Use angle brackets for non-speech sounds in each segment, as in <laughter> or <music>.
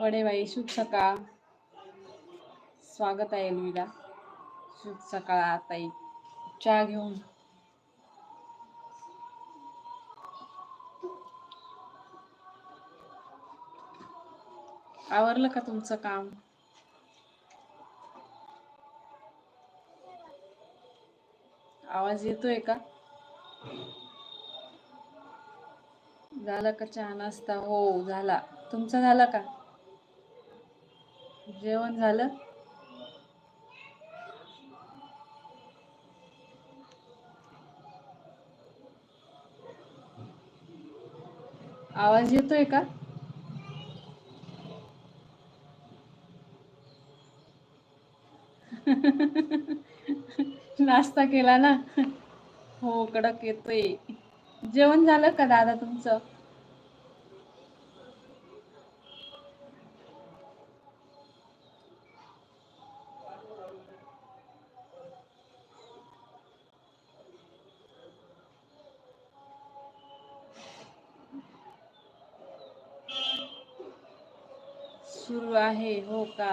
वडेबाई शुभ सकाळ. स्वागत आहे एलवीला शुभ सकाळ ताई चहा घेऊन. आवरलं का तुमचं काम? आवाज येतोय का? झाला का चहा नाश्ता? हो झाला. तुमचा झाला का? जेवण झालं? आवाज येतोय का? नाश्ता केला ना? हो कडक येतोय. जेवण झालं का दादा तुमचं? सुरू आहे हो का?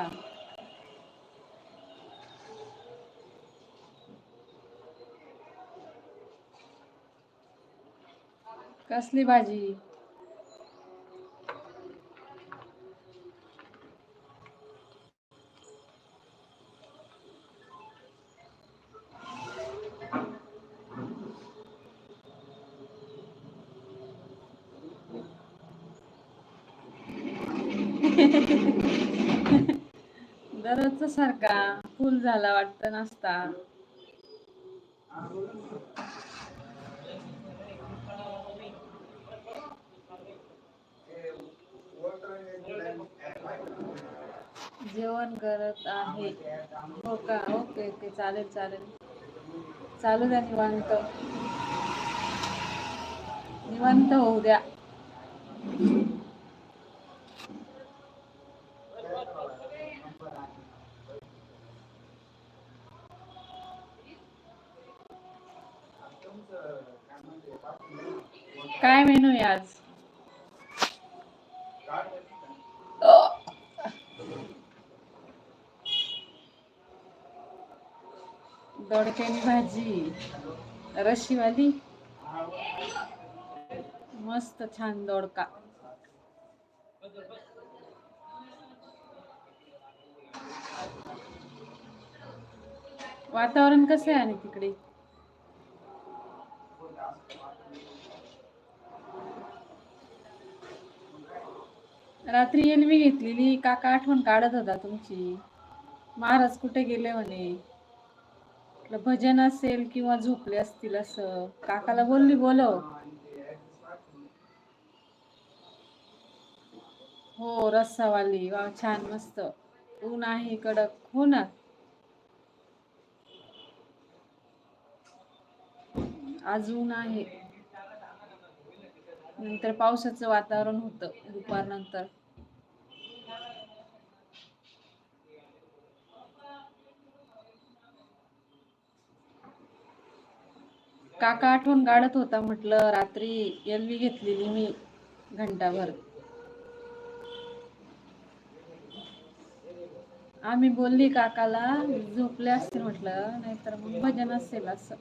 कसली भाजी? दररोजचा सारखा फुल झाला वाटतं नाश्ता. जेवण करत आहे. हो का? Okay okay. चालेल चालेल. चालू द्या निवांत. निवांत होऊ द्या काय मेनू आहे आज दोडक्यानी भाजी. रशीवाली. मस्त छान दोडका. वातावरण कसं आहे आणि तिकडे? रात्री एलवी घेतलेली काका आठवण काढत होता तुमची. महाराज कुठे गेले म्हणे? भजन असेल किंवा झोपले असतील असं. काकाला बोलली बोलव. हो रस्सावाली वा छान मस्त. ऊन आहे कडक. हो ना? आज ऊन आहे. नंतर पावसाचं वातावरण होतं दुपारनंतर काका आठवण गाडत होता म्हटलं रात्री एलवी घेतलेली मी घंटाभर. आम्ही बोलली काकाला झोपले असतील म्हटलं नाहीतर मग भजन असेल असं.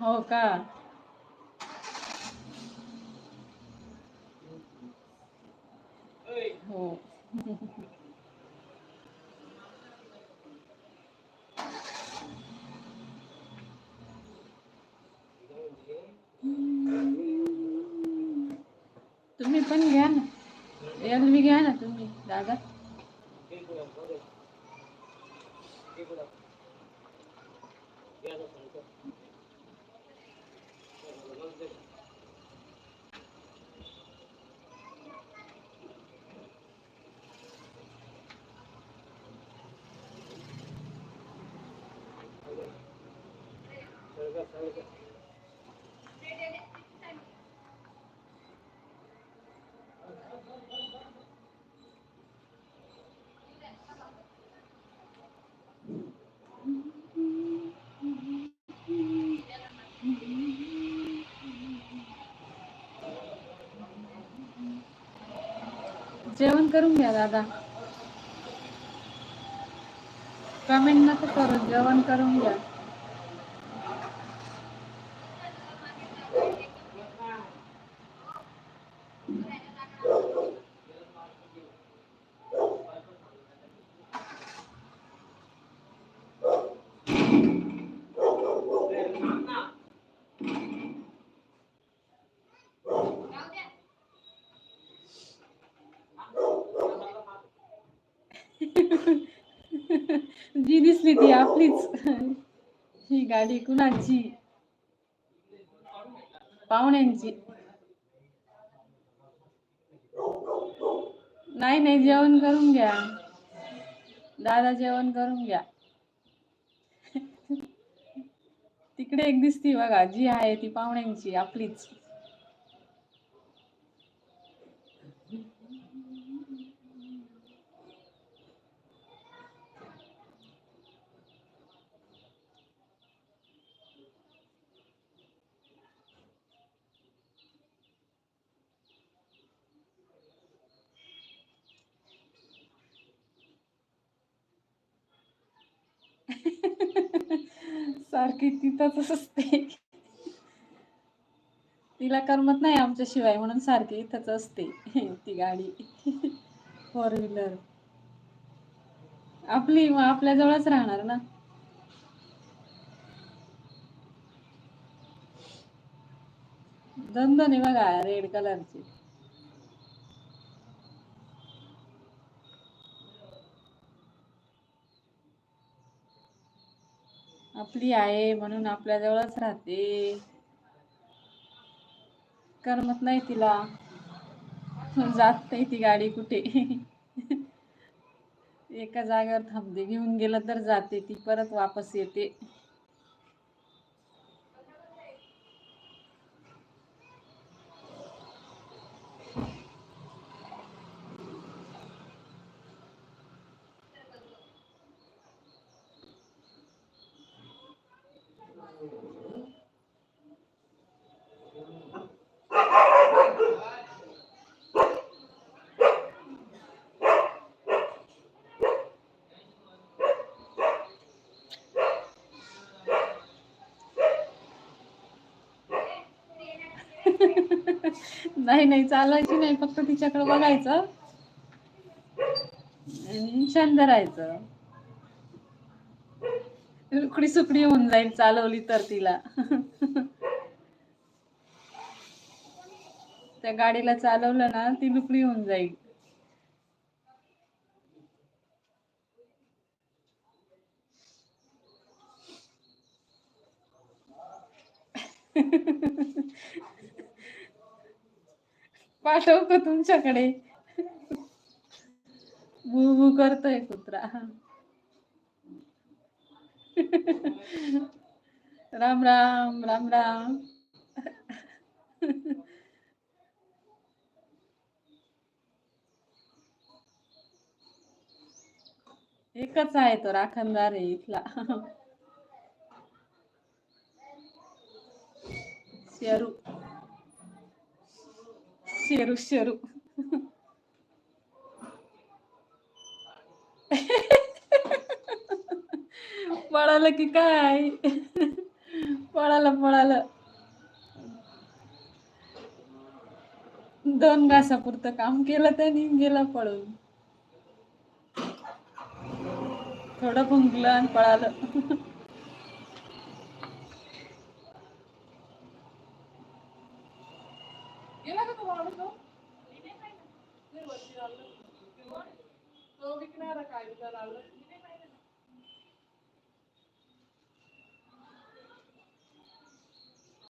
हो का? हो. घ्या तुम्ही घ्या ना तुम्ही दादा Gracias. जेवण करून घ्या दादा. कमेंट नको करू जेवण करून घ्या. जी दिसली ती आपलीच. ही गाडी कुणाची? पाहुण्यांची. नाही नाही जेवण करून घ्या. दादा जेवण करून घ्या. तिकडे एक दिसती बघा जी आहे ती पाहुण्यांची आपलीच. सारखी तिथंच असते. तिला करमत नाही आमच्याशिवाय म्हणून सारखी इथंच असते ती गाडी. फोर व्हीलर आपली मग आपल्या जवळच राहणार ना. धंद नाही बघा रेड कलरची आपली आहे म्हणून आपल्या जवळच राहते. करमत नाही तिला. जात नाही ती गाडी कुठे. एका जागेवर थांबते. घेऊन गेलं तर जाते. ती परत वापस येते. <laughs> नाही नाही चालायची नाही. फक्त तिच्याकडे बघायचं. आणि शांत राहायचं रुकडी सुकडी होऊन जाईल चालवली तर तिला. त्या गाडीला चालवलं ना ती लुकडी होऊन जाईल. पाठव का तुमच्याकडे. भू भू करतोय कुत्रा. <laughs> राम राम राम राम. एकच आहे तो राखणदार आहे इथला. शेरू. शेरू शेरू. <laughs> पळालं की काय? पळालं पळालं. दोन घासापुरतं काम केलं त्यांनी गेला पळून. थोडं भुंकलं आणि पळालं.